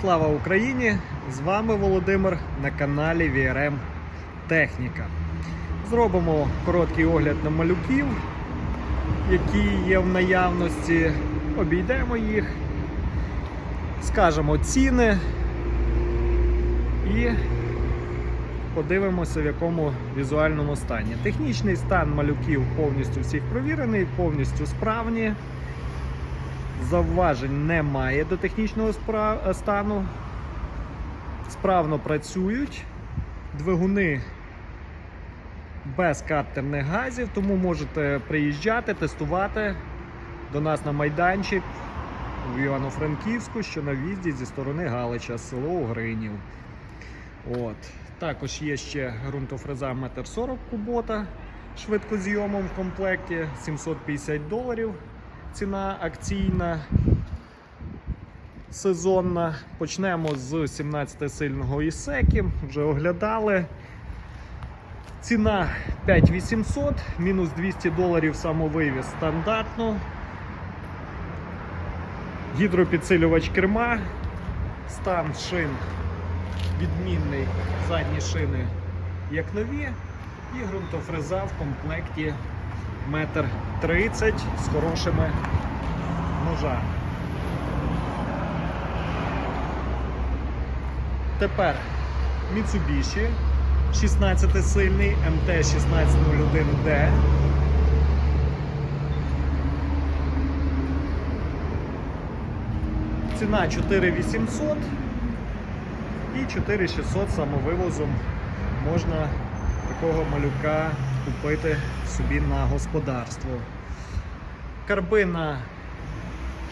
Слава Україні! З вами Володимир на каналі VRM Техніка. Зробимо короткий огляд на малюків, які є в наявності. Обійдемо їх, скажемо ціни і подивимося, в якому візуальному стані. Технічний стан малюків повністю всіх провірений, повністю справні. Завважень немає до технічного спра- стану. Справно працюють. Двигуни без картерних газів, тому можете приїжджати, тестувати до нас на майданчик в Івано-Франківську, що на в'їзді зі сторони Галича, село Угринів. От. Також є ще ґрунтофреза 1,40 м кубота швидкозйомом в комплекті 750 доларів. Ціна акційна сезонна. Почнемо з 17-сильного ісекі. Вже оглядали. Ціна 5800, мінус 200 доларів самовивіз стандартно. Гідропідсилювач керма, стан шин відмінний, задні шини як нові, і ґрунтофреза в комплекті метр 30 з хорошими ножами. Тепер Mitsubishi 16-сильний MT1601D. Ціна 4800 і 4600 самовивозом можна такого малюка купити собі на господарство. Карби на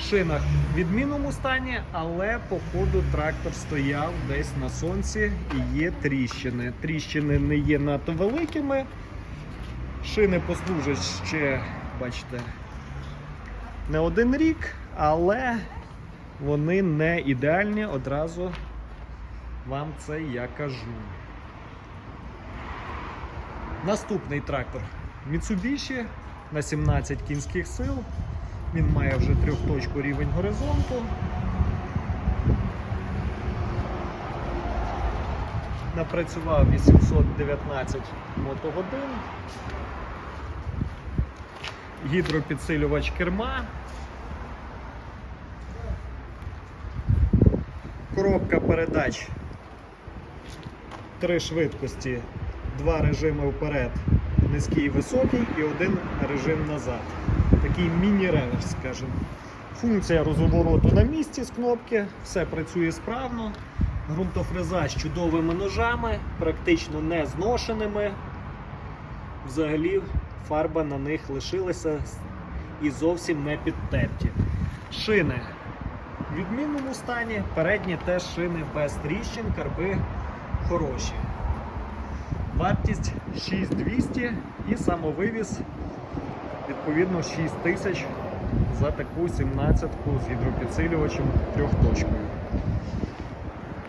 шинах в відмінному стані, але по ходу трактор стояв десь на сонці і є тріщини. Тріщини не є надто великими. Шини послужать ще, бачите, не один рік, але вони не ідеальні, одразу вам це я кажу. Наступний трактор Mitsubishi на 17 кінських сил. Він має вже трьохточку рівень горизонту. Напрацював 819 мотогодин. Гідропідсилювач керма. Коробка передач. Три швидкості, два режими вперед, низький і високий, і один режим назад. Такий міні-реверс, скажімо. Функція розвороту на місці з кнопки, все працює справно. Грунтофреза з чудовими ножами, практично не зношеними. Взагалі фарба на них лишилася і зовсім не підтерті. Шини в відмінному стані, передні теж шини без тріщин, карби хороші. Вартість 6200 і самовивіз відповідно 6000 за таку 17-ку з гідропідсилювачем трьохточкою.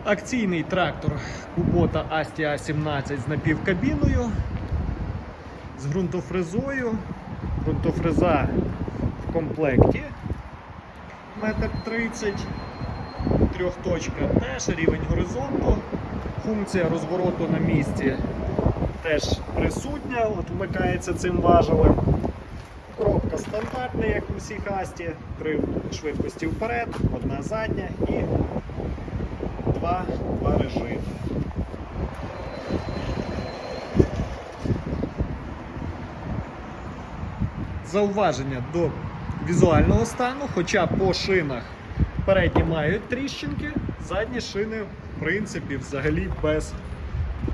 Акційний трактор Kubota Astia 17 з напівкабіною, з ґрунтофрезою. Ґрунтофреза в комплекті метр 30 трьохточка теж рівень горизонту. Функція розвороту на місці теж присутня, от вмикається цим важелем. Коробка стандартна, як у всіх Асті, три швидкості вперед, одна задня і два, два режими. Зауваження до візуального стану, хоча по шинах передні мають тріщинки, задні шини, в принципі, взагалі без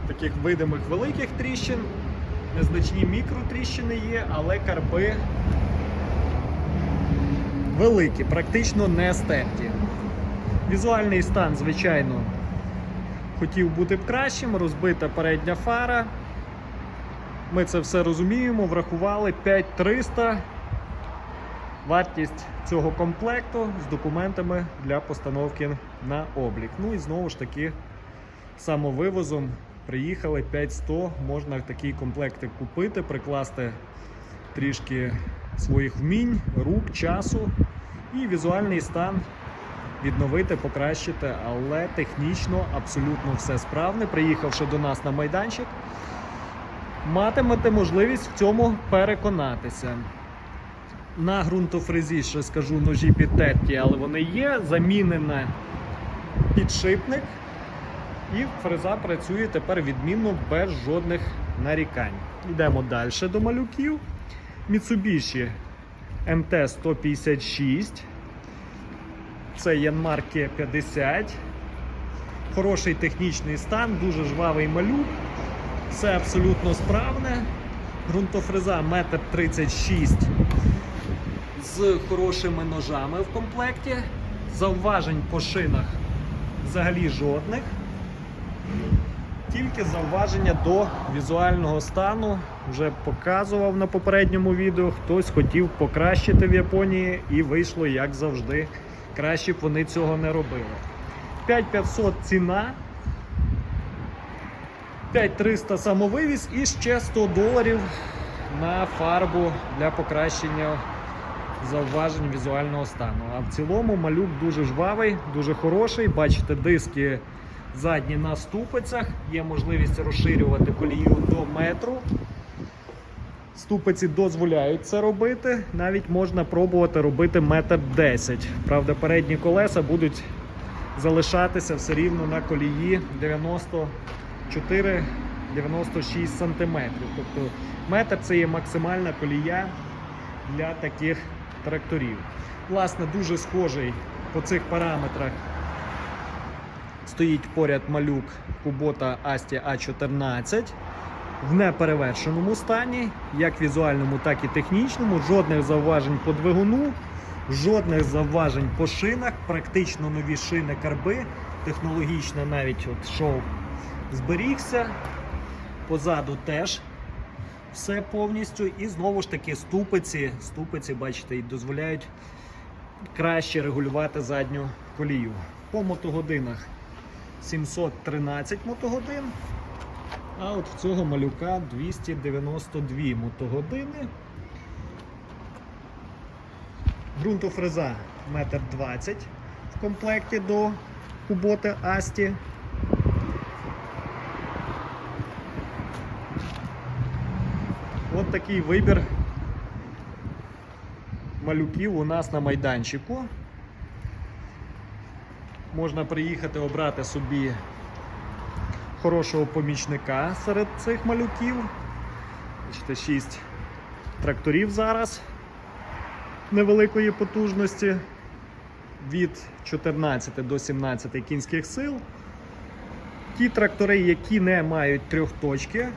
таких видимих великих тріщин. Незначні мікротріщини є, але карби великі, практично не стерті. Візуальний стан, звичайно, хотів бути б кращим, розбита передня фара. Ми це все розуміємо, врахували 5300 вартість цього комплекту з документами для постановки на облік. Ну і знову ж таки самовивозом приїхали 5100, можна такі комплекти купити, прикласти трішки своїх вмінь, рук, часу і візуальний стан відновити, покращити, але технічно абсолютно все справне. Приїхавши до нас на майданчик, матимете можливість в цьому переконатися. На ґрунтофрезі, ще скажу, ножі підтерті, але вони є. Замінене підшипник. І фреза працює тепер відмінно без жодних нарікань. Йдемо далі до малюків. Mitsubishi MT-156. Це Янмарки 50. Хороший технічний стан, дуже жвавий малюк. Все абсолютно справне. Ґрунтофреза 1,36 м з хорошими ножами в комплекті. Зауважень по шинах взагалі жодних. Тільки зауваження до візуального стану вже показував на попередньому відео. Хтось хотів покращити в Японії і вийшло як завжди. Краще б вони цього не робили. 5500 ціна. 5300 самовивіз і ще 100 доларів на фарбу для покращення зауважень візуального стану. А в цілому малюк дуже жвавий, дуже хороший. Бачите, диски задні на ступицях, є можливість розширювати колію до метру. Ступиці дозволяють це робити. Навіть можна пробувати робити метр 10. Правда, передні колеса будуть залишатися все рівно на колії 94-96 см. Тобто метр це є максимальна колія для таких тракторів. Власне, дуже схожий по цих параметрах стоїть поряд малюк Kubota Asti A14 в неперевершеному стані, як візуальному, так і технічному. Жодних зауважень по двигуну, жодних зауважень по шинах, практично нові шини карби. Технологічно навіть от шов зберігся. Позаду теж все повністю. І знову ж таки ступиці, ступиці, бачите, і дозволяють краще регулювати задню колію. По мотогодинах 713 мотогодин. А от в цього малюка 292 мотогодини. Ґрунтофреза 1,20 м в комплекті до Куботи Асті. От такий вибір малюків у нас на майданчику. Можна приїхати обрати собі хорошого помічника серед цих малюків. Бачите, 6 тракторів зараз невеликої потужності від 14 до 17 кінських сил. Ті трактори, які не мають трьохточки,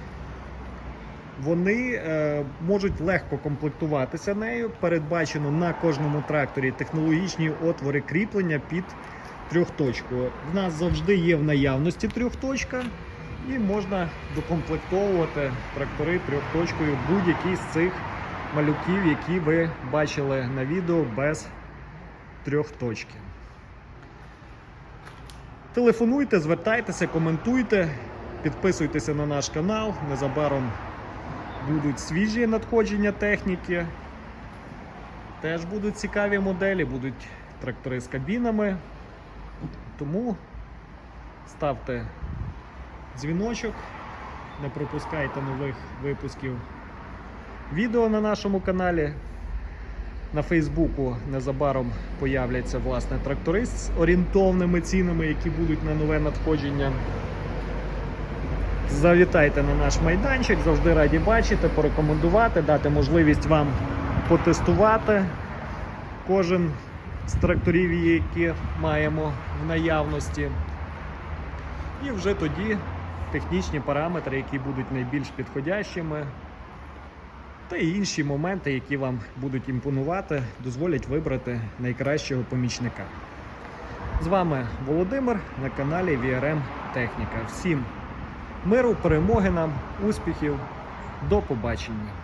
вони е, можуть легко комплектуватися нею. Передбачено на кожному тракторі технологічні отвори кріплення під трьохточку. В нас завжди є в наявності трьохточка, і можна докомплектовувати трактори трьохточкою будь-які з цих малюків, які ви бачили на відео без трьохточки. Телефонуйте, звертайтеся, коментуйте, підписуйтеся на наш канал. Незабаром будуть свіжі надходження техніки. Теж будуть цікаві моделі, будуть трактори з кабінами. Тому ставте дзвіночок, не пропускайте нових випусків відео на нашому каналі. На Фейсбуку незабаром появляться власне трактори з орієнтовними цінами, які будуть на нове надходження. Завітайте на наш майданчик, завжди раді бачити, порекомендувати, дати можливість вам потестувати кожен з тракторів, які маємо в наявності. І вже тоді технічні параметри, які будуть найбільш підходящими, та й інші моменти, які вам будуть імпонувати, дозволять вибрати найкращого помічника. З вами Володимир на каналі VRM Техніка. Всім миру, перемоги нам, успіхів, до побачення!